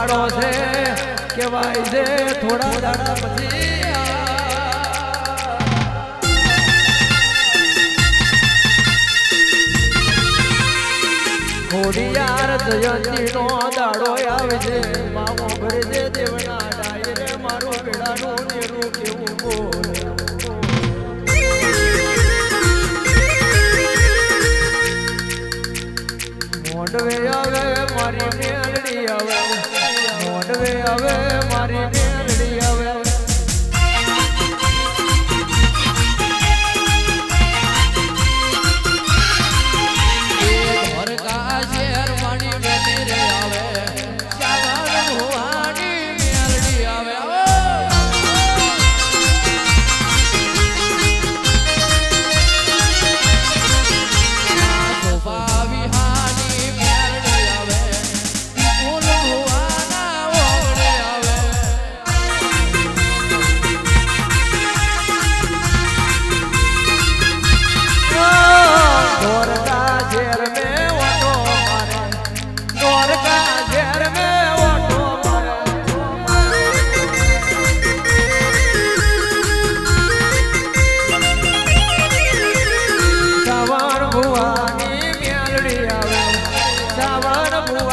દાડો છે કેવાય છે, થોડા દાડા પછી ખોડિયાર જયંતી નો દાડો આવે છે મામો ભરે છે દેવના ડાયરે મારું પેડાનું નેરું કેવું બોલે. મોઢવે આવે, મારી આવે મોઢવે આવે મારી বাবু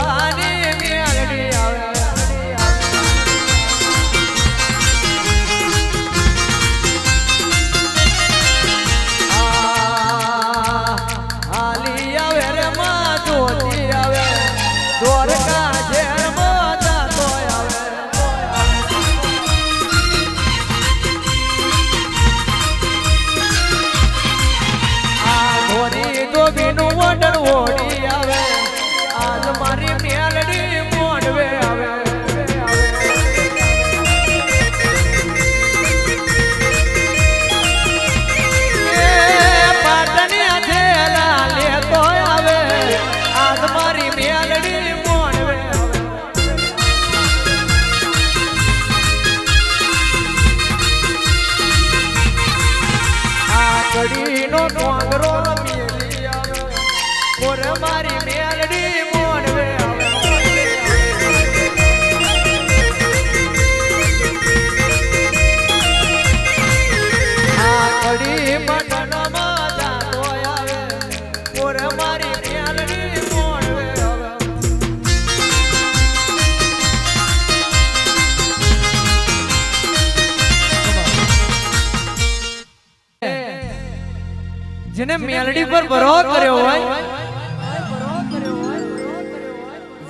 મેલડી પર ભરો કર્યો હોય.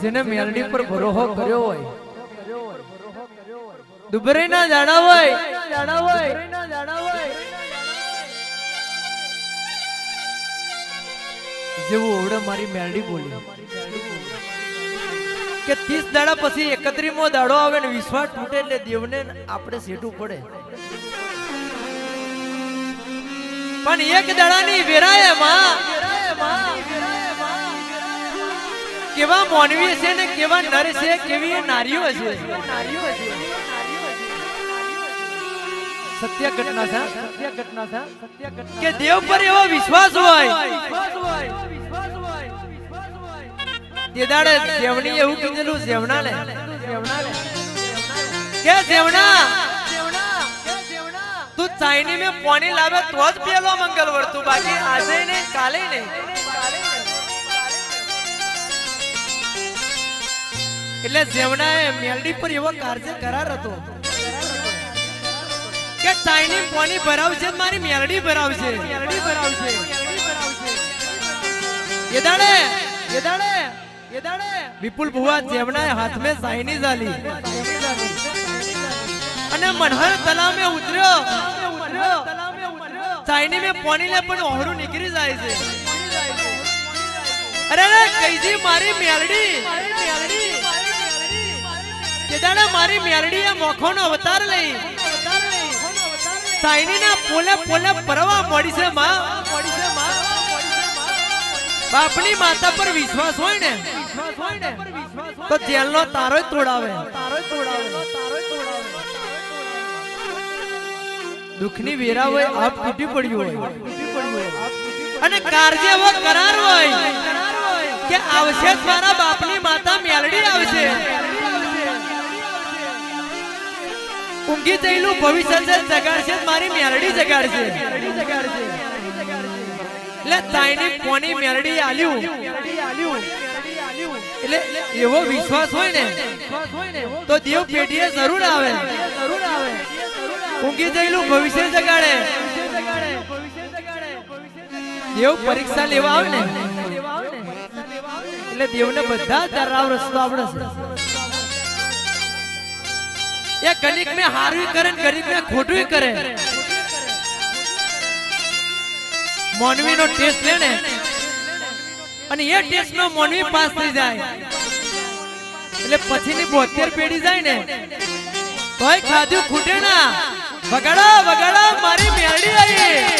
જેને મેલડી પર ભરોહો કર્યો હોય. દુબરે ના જાણા હોય. જાણા હોય જેવું ઓવડે મારી મેલડી બોલી. કે ત્રીસ દાડા પછી એકત્રીમો દાડો આવે ને વિશ્વાસ તૂટે એટલે દેવને આપણે સેટું પડે. પણ એક દાડાની વેરાયમાં કેવા મોનવી છે ને કેવા નર છે, કેવી નારીઓ છે. સત્ય ઘટના છે સત્ય ઘટના છે સત્ય ઘટના કે દેવ પર એવો વિશ્વાસ હોય. તે દાડે જેવણી એવું કીધેલું, જેવણા ને કે જેવણા તું ચાઇની મેં પોની લાવે તો જ પેલો મંગલ વર્તું બાકી આજે નહીં, કાલે નહીં. એટલે જેવણાએ મેલડી પર એવો કાર્ય કરાર હતો કે ચાઈની પોની ભરાવશે મારી મેલડી ભરાવશે મેલડી ભરાવશે એ દાડે એ દાડે એ દાડે વિપુલ ભુવા જેવણાએ હાથમે ચાઈની ઝાલી અને મનહર તલામે ઉતર્યો. ચાઈની મેં પાણી લે પણ ઓહરું નીકળી જાય છે. અરે અરે કઈજી મારી મેલડી. કેદાડે મારી મેલડી એ મોખોનો અવતાર લઈ. ચાઈની ના પોલે પોલે પરવા મળી છે, માં. બાપની માતા પર વિશ્વાસ હોય ને, તો જેલનો તારો તોડાવે તારો તોડાવે. દુઃખની વેરા હોય, આપ તૂટી પડ્યું હોય. અને કારજે એવો કરાર હોય કે આવશે મારા બાપની માતા મેલડી આવશે. ઊંઘી જયેલું ભવિષ્ય છે, જગાડશે, મારી મેલડી જગાડશે. એટલે તાઈની પોની મેલડી આલ્યું. એટલે એવો વિશ્વાસ હોય ને, તો દેવ પેઢીએ જરૂર આવે. ઊંઘી જયેલું ભવિષ્ય જગાડે. દેવ પરીક્ષા લેવા આવે ને. એટલે દેવને બધા તરાવ રસ્તો આવડે એ કનિક મેં હારવી કરે ને કનિક મેં ખોટું કરે. મોનવી નો ટેસ્ટ લે ને. અને એ ટેસ્ટ નો મોનવી પાસ થઈ જાય. એટલે પછીની બોતેર પેઢી જાય ને. તોય ખાધું ખૂટે ના. વગાડો વગાડો મારી મેળી આવી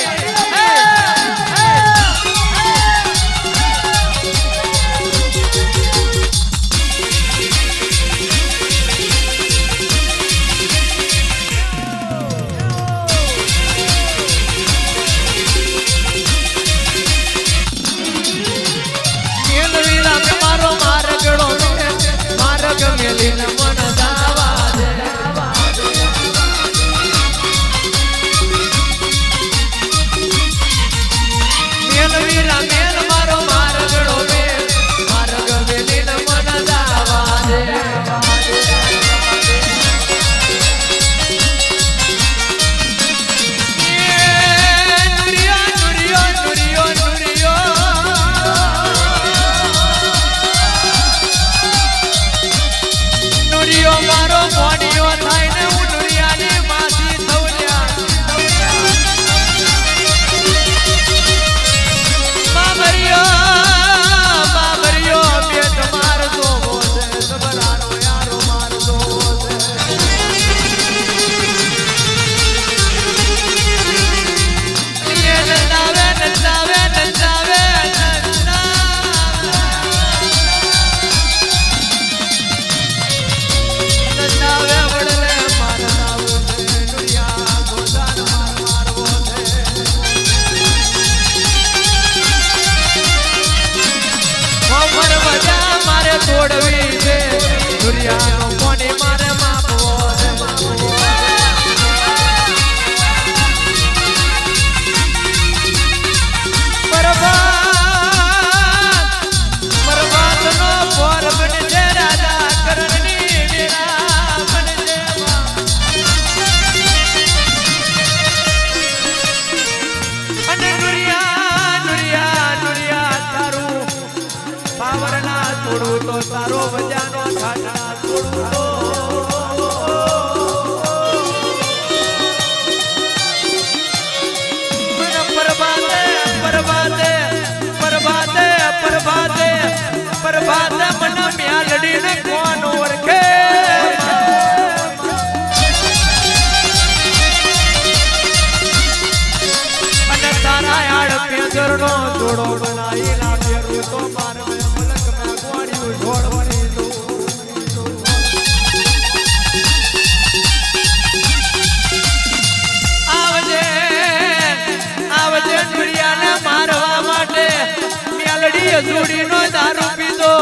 મેલડી અજુડીનો દારૂ પીધો.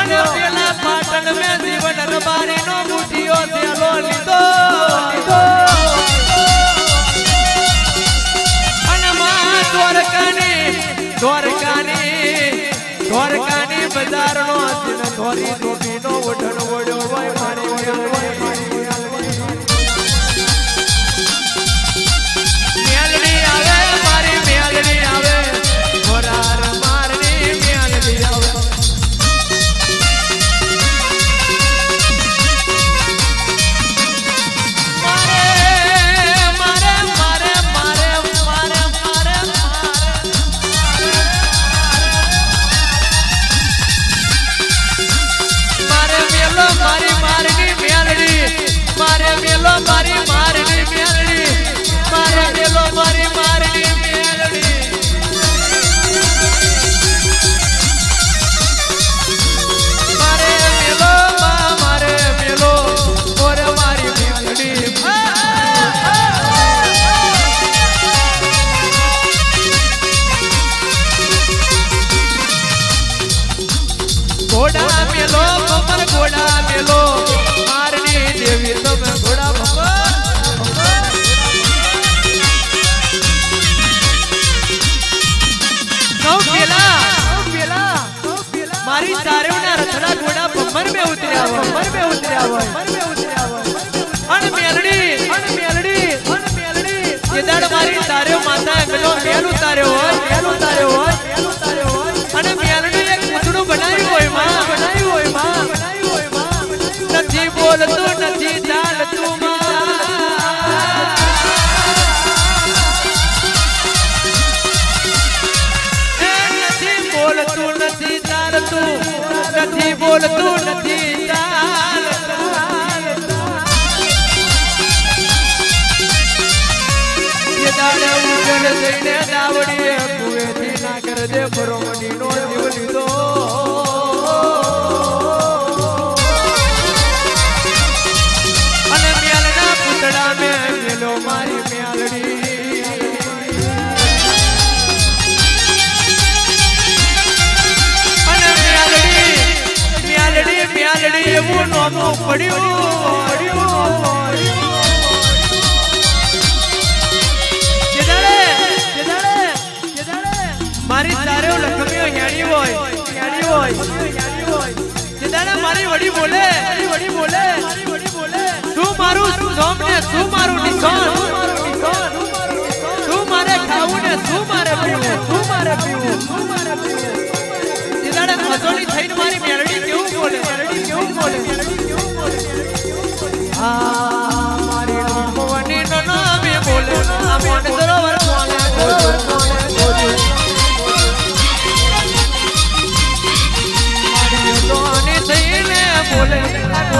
અને પેલા પાટણ મેં જીવન રબારીનો મુઠીઓ થેલો લીધો. અને માં દ્વારકાની દ્વારકાની દ્વારકાની બજારનો દિન ધોરી ભમર મે ઉતર્યા હોય ભમર મે ઉતર્યા હોય ભમર મે ઉતર્યા હોય. અણ મેલડી અણ મેલડી અણ મેલડી. કેદાર મારી તારે માતા એમનો મેલ ઉતાર્યો હોય, મેલ ઉતાર્યો હોય, મેલ ઉતાર્યો હોય. અને મેલડી એક પૂતળું બનાવ્યું હોય, માં. બનાવ્યું હોય, માં. બનાવ્યું હોય, માં. નથી બોલતું, નથી ચાલતું, માં. નથી બોલતું થઈને દાવડીએ કુવેથી ના કર દે બરોમણીનો જીવ લીધો. અને મેલના પૂતળા મે મેલો મારી મેલડી એવું પડ્યું પડ્યું. મારી વડી બોલે વડી બોલે. તું મારું તું મારું નિશાન. તું મારું ખાવું તું મારે પીવું તું મારે પીવું. મારે મેલડી કેવું બોલે મેલડી કેવું બોલે કેવું બોલે? આ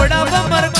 મારી દોની